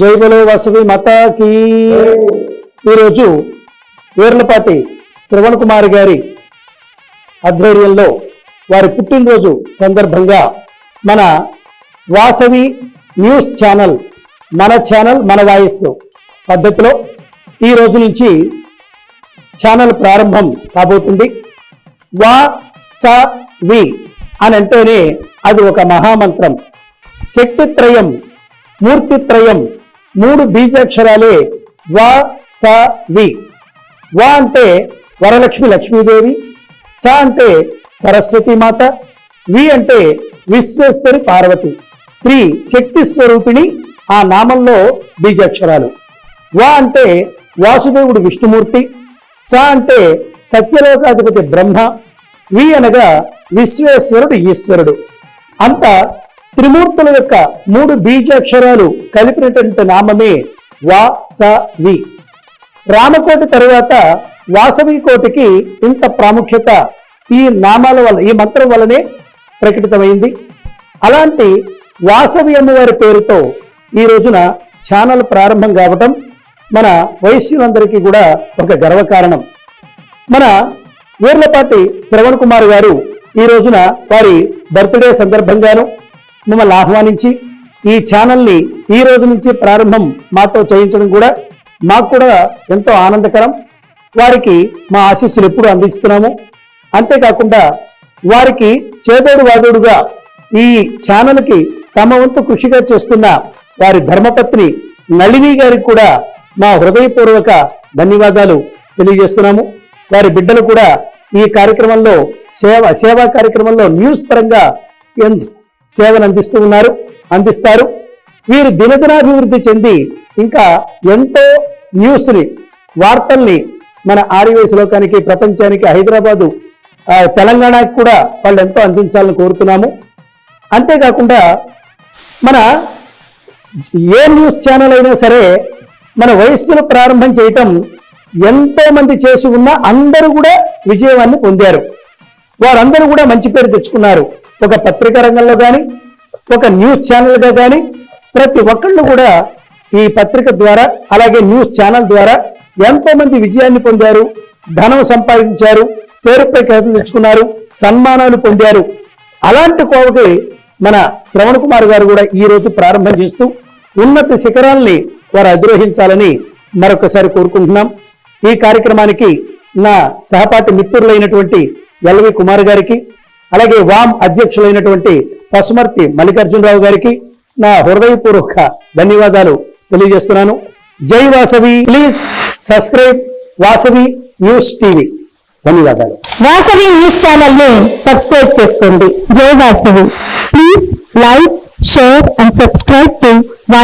జై బలో వసవి మాతాకి ఈరోజు వీర్లపాటి శ్రవణ్ కుమార్ గారి ఆధ్వర్యంలో వారి పుట్టినరోజు సందర్భంగా మన వాసవి న్యూస్ ఛానల్ మన ఛానల్ మన వాయిస్ పద్ధతిలో ఈ రోజు నుంచి ఛానల్ ప్రారంభం కాబోతుంది. వా స వి అని అంటేనే అది ఒక మహామంత్రం. శక్తిత్రయం మూర్తిత్రయం మూడు బీజాక్షరాలే వా స వి. వా అంటే వరలక్ష్మి లక్ష్మీదేవి స అంటే సరస్వతి మాత వి అంటే విశ్వేశ్వరి పార్వతి. త్రీ శక్తి స్వరూపిణి ఆ నామంలో బీజాక్షరాలు. వా అంటే వాసుదేవుడు విష్ణుమూర్తి స అంటే సత్యలోకాధిపతి బ్రహ్మ వి అనగా విశ్వేశ్వరుడు ఈశ్వరుడు. అంత త్రిమూర్తుల యొక్క మూడు బీజాక్షరాలు కలిపినటువంటి నామమే వా స వి రామకోటి తరువాత వాసవి కోటికి ఇంత ప్రాముఖ్యత ఈ నామాల వల్ల ఈ మంత్రం వల్లనే ప్రకటితమైంది. అలాంటి వాసవి అమ్మవారి పేరుతో ఈ రోజున ఛానల్ ప్రారంభం కావటం మన వైశ్యులందరికీ కూడా ఒక గర్వకారణం. మన వీర్లపాటి శ్రవణ్ కుమార్ గారు ఈ రోజున వారి బర్త్డే సందర్భంగాను మిమ్మల్ని ఆహ్వానించి ఈ ఛానల్ని ఈ రోజు నుంచి ప్రారంభం మాతో చేయించడం కూడా మాకు కూడా ఎంతో ఆనందకరం. వారికి మా ఆశీస్సులు ఎప్పుడు అందిస్తున్నాము. అంతేకాకుండా వారికి చేదోడు వాదోడుగా ఈ ఛానల్కి తమ వంతు కృషిగా చేస్తున్న వారి ధర్మపత్ని నళిని గారికి కూడా మా హృదయపూర్వక ధన్యవాదాలు తెలియజేస్తున్నాము. వారి బిడ్డలు కూడా ఈ కార్యక్రమంలో సేవ సేవా కార్యక్రమంలో న్యూస్ పరంగా ఎంత సేవలు అందిస్తూ ఉన్నారు అందిస్తారు. వీరు దినదినాభివృద్ధి చెంది ఇంకా ఎంతో న్యూస్ని వార్తల్ని మన ఆర్యవేశ లోకానికి ప్రపంచానికి హైదరాబాదు తెలంగాణకి కూడా వాళ్ళు ఎంతో అందించాలని కోరుతున్నాము. అంతేకాకుండా మన ఏ న్యూస్ ఛానల్ అయినా సరే మన వయస్సును ప్రారంభం చేయటం ఎంతో మంది చేసి ఉన్న అందరూ కూడా విజయవాన్ని పొందారు. వారందరూ కూడా మంచి పేరు తెచ్చుకున్నారు. ఒక పత్రికా రంగంలో కానీ ఒక న్యూస్ ఛానల్గా కానీ ప్రతి ఒక్కళ్ళు కూడా ఈ పత్రిక ద్వారా అలాగే న్యూస్ ఛానల్ ద్వారా ఎంతోమంది విజయాన్ని పొందారు ధనం సంపాదించారు పేరు ప్రఖ్యాతులు తెచ్చుకున్నారు సన్మానాలు పొందారు. అలాంటి కోవకి మన శ్రవణ్ కుమార్ గారు కూడా ఈ రోజు ప్రారంభం చేస్తూ ఉన్నత శిఖరాల్ని వారు అధిరోహించాలని మరొకసారి కోరుకుంటున్నాం. ఈ కార్యక్రమానికి నా సహపాఠి మిత్రులైనటువంటి ఎల్వి కుమార్ గారికి అలాగే వామ్ అధ్యక్షులైనటువంటి పసుమర్తి మల్లికార్జునరావు గారికి నా హృదయపూర్వక ధన్యవాదాలు తెలియజేస్తున్నాను. జై Vasavi. Please subscribe Vasavi news TV. ధన్యవాదాలు. వాసవి న్యూస్ ఛానల్ని సబ్స్క్రైబ్ చేసుకోండి. జై Vasavi. Please like share and subscribe to Vasavi